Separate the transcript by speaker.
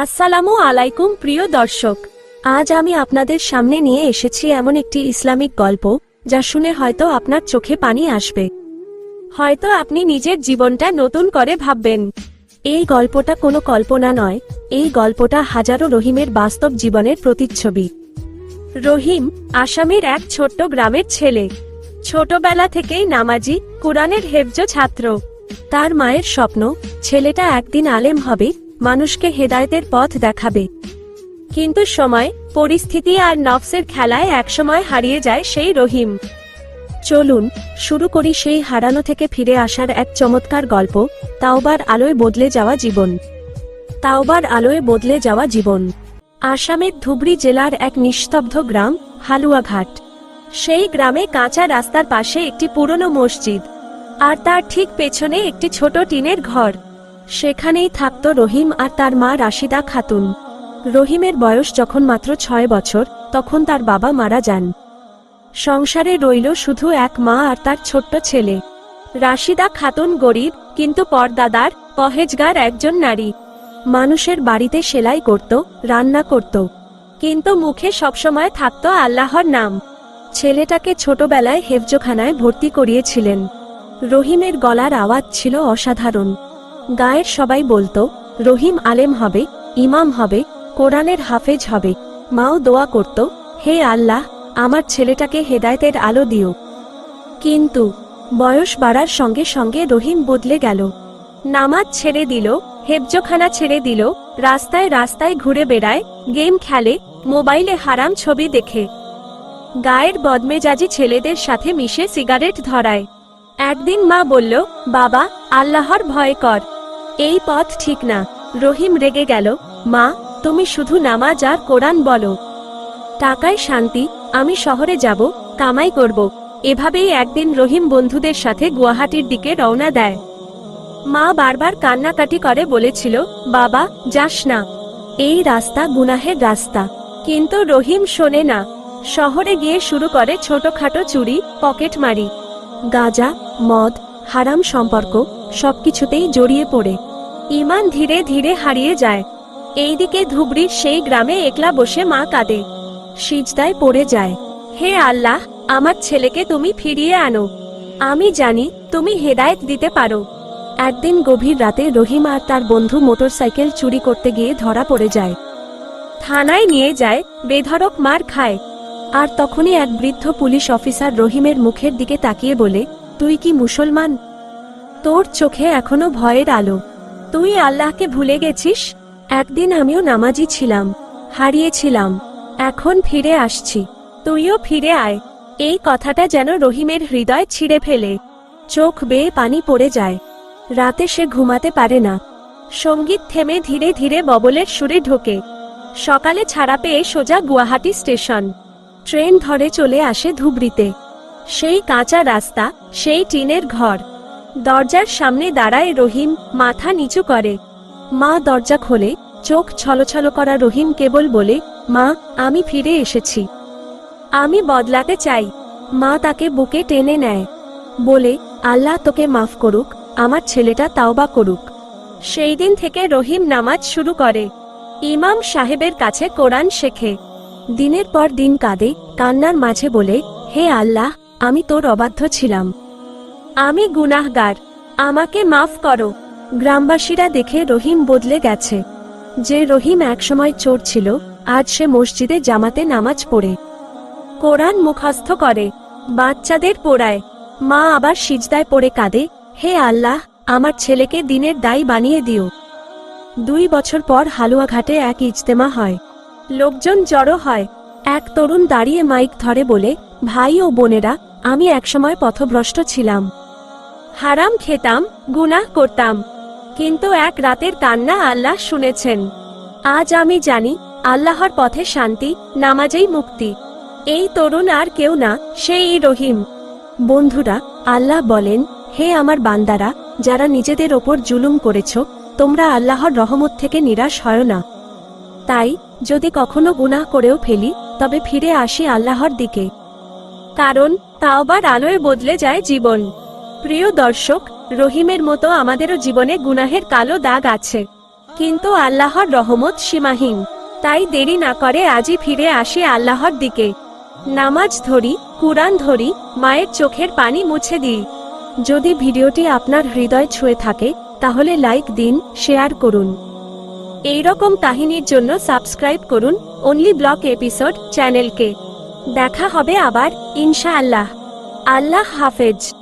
Speaker 1: আসসালামু আলাইকুম, প্রিয় দর্শক। আজ আমি আপনাদের সামনে নিয়ে এসেছি এমন একটি ইসলামিক গল্প, যা শুনে হয়তো আপনার চোখে পানি আসবে। হয়তো আপনি নিজের জীবনটা নতুন করে ভাববেন। এই গল্পটা কোনো কল্পনা নয়, এই গল্পটা হাজারো রহিমের বাস্তব জীবনের প্রতিচ্ছবি। রহিম, আসামের এক ছোট্ট গ্রামের ছেলে। ছোটবেলা থেকেই নামাজি, কোরআনের হেফজ ছাত্র। তার মায়ের স্বপ্ন, ছেলেটা একদিন আলেম হবে মানুষকে হেদায়েতের পথ দেখাবে। কিন্তু সময়, পরিস্থিতি আর নফসের খেলায় একসময় হারিয়ে যায় সেই রহিম। চলুন, শুরু করি সেই হারানো থেকে ফিরে আসার এক চমৎকার গল্প, তাওবার আলোয় বদলে যাওয়া জীবন। তাওবার আলোয় বদলে যাওয়া জীবন। আসামের ধুবড়ি জেলার এক নিস্তব্ধ গ্রাম, হালুয়াঘাট। সেই গ্রামে কাঁচা রাস্তার পাশে একটি পুরনো মসজিদ, আর তার ঠিক পেছনে একটি ছোট টিনের ঘর। সেখানেই থাকত রহিম আর তার মা রাশিদা খাতুন। রহিমের বয়স যখন মাত্র ছয় বছর, তখন তার বাবা মারা যান। সংসারে রইল শুধু এক মা আর তার ছোট্ট ছেলে। রাশিদা খাতুন গরিব, কিন্তু পর্দাদার, পহেজগার একজন নারী। মানুষের বাড়িতে সেলাই করত, রান্না করত। কিন্তু মুখে সবসময় থাকত আল্লাহর নাম। ছেলেটাকে ছোটবেলায় হেফজোখানায় ভর্তি করিয়েছিলেন। রহিমের গলার আওয়াজ ছিল অসাধারণ। গায়ের সবাই বলতো, রহিম আলেম হবে, ইমাম হবে, কোরআনের হাফেজ হবে। মাও দোয়া করত, হে আল্লাহ, আমার ছেলেটাকে হেদায়েতের আলো দিও। কিন্তু বয়স বাড়ার সঙ্গে সঙ্গে রহিম বদলে গেল। নামাজ ছেড়ে দিল, হেফজোখানা ছেড়ে দিল, রাস্তায় রাস্তায় ঘুরে বেড়ায়, গেম খেলে, মোবাইলে হারাম ছবি দেখে। গায়ের বদমেজাজি ছেলেদের সাথে মিশে সিগারেট ধরায়। একদিন মা বলল, বাবা, আল্লাহর ভয় কর। এই পথ ঠিক না। রহিম রেগে গেল, মা, তুমি শুধু নামাজ আর কোরআন বলো। টাকায় শান্তি, আমি শহরে যাব, কামাই করব। এভাবেই একদিন রহিম বন্ধুদের সাথে গুয়াহাটির দিকে রওনা দেয়। মা বারবার কান্নাকাটি করে বলেছিল, বাবা, যাস না। এই রাস্তা গুনাহের রাস্তা। কিন্তু রহিম শোনে না। শহরে গিয়ে শুরু করে ছোটখাটো চুরি, পকেটমারি। গাঁজা, মদ, হারাম সম্পর্ক সবকিছুতেই জড়িয়ে পড়ে। ইমান ধীরে ধীরে হারিয়ে যায়। এইদিকে ধুবড়ির সেই গ্রামে একলা বসে মা কাঁদে। সিজদায় পড়ে যায়। হে আল্লাহ, আমার ছেলেকে তুমি ফিরিয়ে আনো। আমি জানি তুমি হেদায়েত দিতে পারো। একদিন গভীর রাতে রহিম আর তার বন্ধু মোটরসাইকেল চুরি করতে গিয়ে ধরা পড়ে যায়। থানায় নিয়ে যায়, বেধড়ক মার খায়। আর তখনই এক বৃদ্ধ পুলিশ অফিসার রহিমের মুখের দিকে তাকিয়ে বলে, তুই কি মুসলমান? তোর চোখে এখনও ভয়ের আলো। তুই আল্লাহকে ভুলে গেছিস? একদিন আমিও নামাজি ছিলাম, হারিয়েছিলাম। এখন ফিরে আসছি। তুইও ফিরে আয়। এই কথাটা যেন রহিমের হৃদয় ছিঁড়ে ফেলে। চোখ বেয়ে পানি পড়ে যায়। রাতে সে ঘুমাতে পারে না। সংগীত থেমে ধীরে ধীরে ববলের সুরে ঢোকে। সকালে ছাড়া পেয়ে সোজা গুয়াহাটি স্টেশন। ট্রেন ধরে চলে আসে ধুবড়িতে। সেই কাঁচা রাস্তা, সেই টিনের ঘর। দরজার সামনে দাঁড়ায় রহিম, মাথা নিচু করে। মা দরজা খোলে, চোখ ছলছল করা রহিম কেবল বলে, মা, আমি ফিরে এসেছি। আমি বদলাতে চাই। মা তাকে বুকে টেনে নেয়। বলে, আল্লাহ তোকে মাফ করুক, আমার ছেলেটা তাওবা করুক। সেই দিন থেকে রহিম নামাজ শুরু করে। ইমাম সাহেবের কাছে কোরআন শেখে। দিনের পর দিন কাঁদে, কান্নার মাঝে বলে, হে আল্লাহ, আমি তোর অবাধ্য ছিলাম। আমি গুনাহগার। আমাকে মাফ করো। গ্রামবাসীরা দেখে রহিম বদলে গেছে। যে রহিম একসময় চোর ছিল, আজ সে মসজিদে জামাতে নামাজ পড়ে। কোরআন মুখস্থ করে, বাচ্চাদের পোড়ায়। মা আবার সিজদায় পড়ে কাঁদে, হে আল্লাহ, আমার ছেলেকে দিনের দায়ী বানিয়ে দিও। দুই বছর পর হালুয়াঘাটে এক ইজতেমা হয়। লোকজন জড়ো হয়। এক তরুণ দাঁড়িয়ে মাইক ধরে বলে, ভাই ও বোনেরা, আমি একসময় পথভ্রষ্ট ছিলাম। হারাম খেতাম, গুনাহ করতাম। কিন্তু এক রাতের কান্না আল্লাহ শুনেছেন। আজ আমি জানি, আল্লাহর পথে শান্তি, নামাজেই মুক্তি। এই তরুণ আর কেউ না, সেই রহিম। বন্ধুরা, আল্লাহ বলেন, হে আমার বান্দারা, যারা নিজেদের ওপর জুলুম করেছ, তোমরা আল্লাহর রহমত থেকে নিরাশ হয় না। তাই, যদি কখনো গুনাহ করেও ফেলি, তবে ফিরে আসি আল্লাহর দিকে। কারণ, তাওবার আলোয় বদলে যায় জীবন। প্রিয় দর্শক, রহিমের মতো আমাদেরও জীবনে গুনাহের কালো দাগ আছে। কিন্তু আল্লাহর রহমত সীমাহীন। তাই দেরি না করে আজই ফিরে আসি আল্লাহর দিকে। নামাজ ধরি, কুরআন ধরি, মায়ের চোখের পানি মুছে দিই। যদি ভিডিওটি আপনার হৃদয় ছুঁয়ে থাকে, তাহলে লাইক দিন, শেয়ার করুন। এই রকম কাহিনীর জন্য সাবস্ক্রাইব করুন অনলি ব্লক এপিসোড চ্যানেলকে। দেখা হবে আবার, ইনশাআল্লাহ। আল্লাহ হাফেজ।